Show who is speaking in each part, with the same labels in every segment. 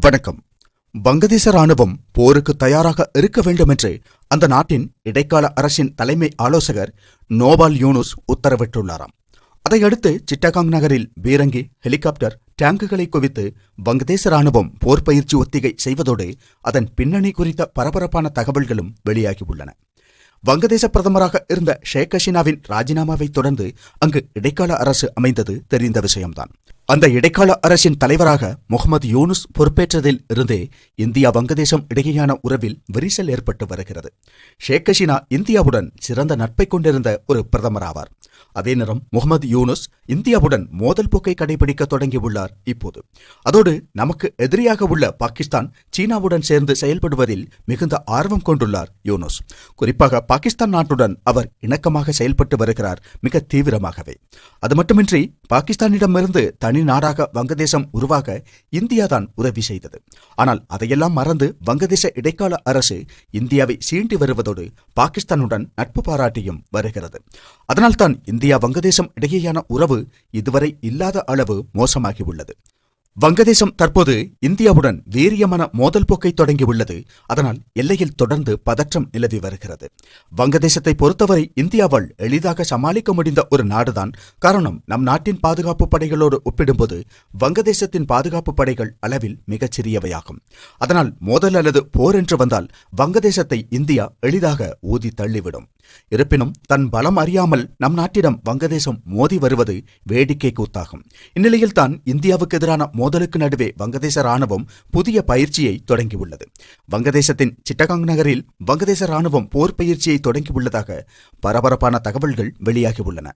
Speaker 1: வணக்கம். வங்கதேச ராணுவம் போருக்கு தயாராக இருக்க வேண்டும் என்று அந்த நாட்டின் இடைக்கால அரசின் தலைமை ஆலோசகர் நோபால் யூனுஸ் உத்தரவிட்டுள்ளாராம். அதையடுத்து சிட்டகாங் நகரில் பீரங்கி ஹெலிகாப்டர் டேங்குகளை குவித்து வங்கதேச ராணுவம் போர் பயிற்சி ஒத்திகை செய்வதோடு அதன் பின்னணி குறித்த பரபரப்பான தகவல்களும் வெளியாகியுள்ளன. வங்கதேச பிரதமராக இருந்த ஷேக் ஹசீனாவின் ராஜினாமாவை தொடர்ந்து அங்கு இடைக்கால அரசு அமைந்தது தெரிந்த விஷயம்தான். அந்த இடைக்கால அரசின் தலைவராக முகமது யூனுஸ் பொறுப்பேற்றதில் இருந்தே இந்தியா வங்கதேசம் இடையேயான உறவில் விரிசல் ஏற்பட்டு வருகிறது. ஷேக் ஹசீனா இந்தியாவுடன் சிறந்த நட்பை கொண்டிருந்த ஒரு பிரதமர் ஆவார் அதே நேரம் முகமது யூனுஸ் இந்தியாவுடன் மோதல் போக்கை கடைபிடிக்க தொடங்கியுள்ளார் இப்போது. அதோடு நமக்கு எதிரியாக உள்ள பாகிஸ்தான் சீனாவுடன் சேர்ந்து செயல்படுவதில் மிகுந்த ஆர்வம் கொண்டுள்ளார் யூனுஸ். குறிப்பாக பாகிஸ்தான் நாட்டுடன் அவர் இணக்கமாக செயல்பட்டு வருகிறார் மிக தீவிரமாகவே. அது மட்டுமின்றி பாகிஸ்தானிடமிருந்து தனி நாடாக வங்கதேசம் உருவாக இந்தியாதான் உதவி செய்தது. ஆனால் அதையெல்லாம் மறந்து வங்கதேச இடைக்கால அரசு இந்தியாவை சீண்டி வருவதோடு பாகிஸ்தானுடன் நட்பு பாராட்டியும் வருகிறது. அதனால்தான் இந்தியா வங்கதேசம் இடையேயான உறவு இதுவரை இல்லாத அளவு மோசமாகியுள்ளது. வங்கதேசம் தற்போது இந்தியாவுடன் வீரியமான மோதல் போக்கை தொடங்கியுள்ளது. அதனால் எல்லையில் தொடர்ந்து பதற்றம் நிலவி வருகிறது. வங்கதேசத்தை பொறுத்தவரை இந்தியாவால் எளிதாக சமாளிக்க முடிந்த ஒரு நாடுதான். காரணம் நம் நாட்டின் பாதுகாப்பு படைகளோடு ஒப்பிடும்போது வங்கதேசத்தின் பாதுகாப்பு படைகள் அளவில் மிகச் சிறியவையாகும். அதனால் மோதல் அல்லது போர் என்று வந்தால் வங்கதேசத்தை இந்தியா எளிதாக ஊதி தள்ளிவிடும். இருப்பினும் தன் பலம் அறியாமல் நம் நாட்டிடம் வங்கதேசம் மோதி வருவது வேடிக்கை கூத்தாகும் இந்நிலையில்தான் இந்தியாவுக்கு எதிரான மோதலுக்கு நடுவே வங்கதேச ராணுவம் புதிய பயிற்சியை தொடங்கியுள்ளது. வங்கதேசத்தின் சிட்டகாங் நகரில் வங்கதேச ராணுவம் போர் பயிற்சியை தொடங்கியுள்ளதாக பரபரப்பான தகவல்கள் வெளியாகியுள்ளன.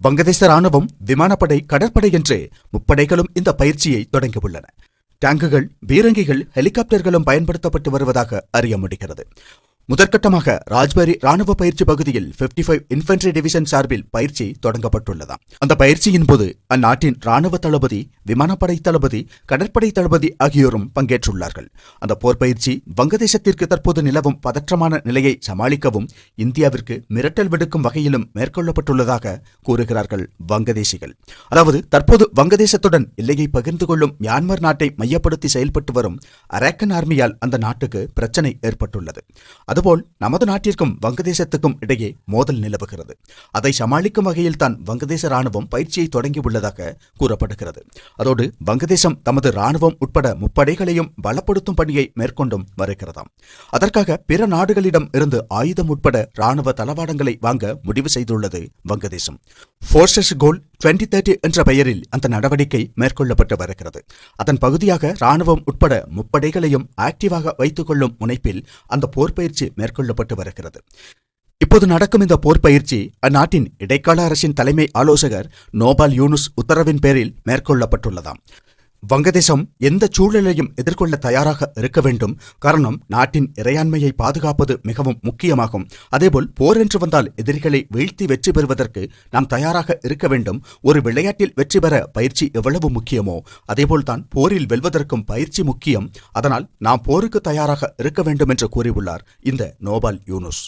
Speaker 1: வங்கதேச ராணுவம் விமானப்படை கடற்படை என்று முப்படைகளும் இந்த பயிற்சியை தொடங்கியுள்ளன. டேங்குகள் பீரங்கிகள் ஹெலிகாப்டர்களும் பயன்படுத்தப்பட்டு வருவதாக அறிய முடிகிறது. முதற்கட்டமாக ராஜ்பரி ராணுவ பயிற்சி பகுதியில் 55 ஃபைவ் இன்ஃபென்ட்ரி டிவிஷன் சார்பில் பயிற்சி தொடங்கப்பட்டுள்ளதாம். அந்த பயிற்சியின் போது அந்நாட்டின் ராணுவ தளபதி விமானப்படை தளபதி கடற்படை தளபதி ஆகியோரும் பங்கேற்றுள்ளார்கள். அந்த போர் பயிற்சி வங்கதேசத்திற்கு தற்போது நிலவும் பதற்றமான நிலையை சமாளிக்கவும் இந்தியாவிற்கு மிரட்டல் விடுக்கும் வகையிலும் மேற்கொள்ளப்பட்டுள்ளதாக கூறுகிறார்கள் வங்கதேசிகள். அதாவது தற்போது வங்கதேசத்துடன் எல்லையை பகிர்ந்து கொள்ளும் மியான்மர் நாட்டை மையப்படுத்தி செயல்பட்டு வரும் அரேக்கன் ஆர்மியால் அந்த நாட்டுக்கு பிரச்சனை ஏற்பட்டுள்ளது. அதுபோல் நமது நாட்டிற்கும் வங்கதேசத்துக்கும் இடையே மோதல் நிலவுகிறது. அதை சமாளிக்கும் வகையில் தான் வங்கதேச ராணுவம் பயிற்சியை தொடங்கியுள்ளதாக கூறப்படுகிறது. அதோடு வங்கதேசம் தமது ராணுவம் உட்பட முப்படைகளையும் பலப்படுத்தும் பணியை மேற்கொண்டும் வருகிறதாம். அதற்காக பிற நாடுகளிடம் இருந்து ஆயுதம் உட்பட ராணுவ தளவாடங்களை வாங்க முடிவு செய்துள்ளது வங்கதேசம். ஃபோர்சஸ் கோல் 2030 தேர்ட்டி என்ற பெயரில் அந்த நடவடிக்கை மேற்கொள்ளப்பட்டு வருகிறது. அதன் பகுதியாக ராணுவம் உட்பட முப்படைகளையும் ஆக்டிவாக வைத்துக் கொள்ளும் முனைப்பில் அந்த போர் பயிற்சி மேற்கொள்ளப்பட்டு வருகிறது. இப்போது நடக்கும் இந்த போர் பயிற்சி அந்நாட்டின் இடைக்கால அரசின் தலைமை ஆலோசகர் நோபால் யூனுஸ் உத்தரவின் பேரில் மேற்கொள்ளப்பட்டுள்ளதாம். வங்கதேசம் எந்த சூழலையும் எதிர்கொள்ள தயாராக இருக்க வேண்டும். காரணம் நாட்டின் இறையாண்மையை பாதுகாப்பது மிகவும் முக்கியமாகும். அதேபோல் போர் என்று வந்தால் எதிரிகளை வீழ்த்தி வெற்றி பெறுவதற்கு நாம் தயாராக இருக்க வேண்டும். ஒரு விளையாட்டில் வெற்றி பெற பயிற்சி எவ்வளவு முக்கியமோ அதேபோல்தான் போரில் வெல்வதற்கும் பயிற்சி முக்கியம். அதனால் நாம் போருக்கு தயாராக இருக்க வேண்டும் என்று கூறியுள்ளார் இந்த நோபால் யூனுஸ்.